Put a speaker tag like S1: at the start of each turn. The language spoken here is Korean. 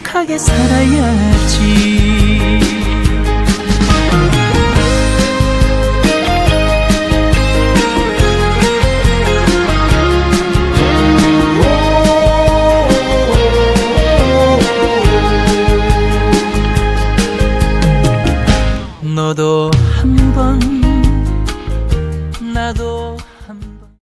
S1: 행복하게 살아야지. 너도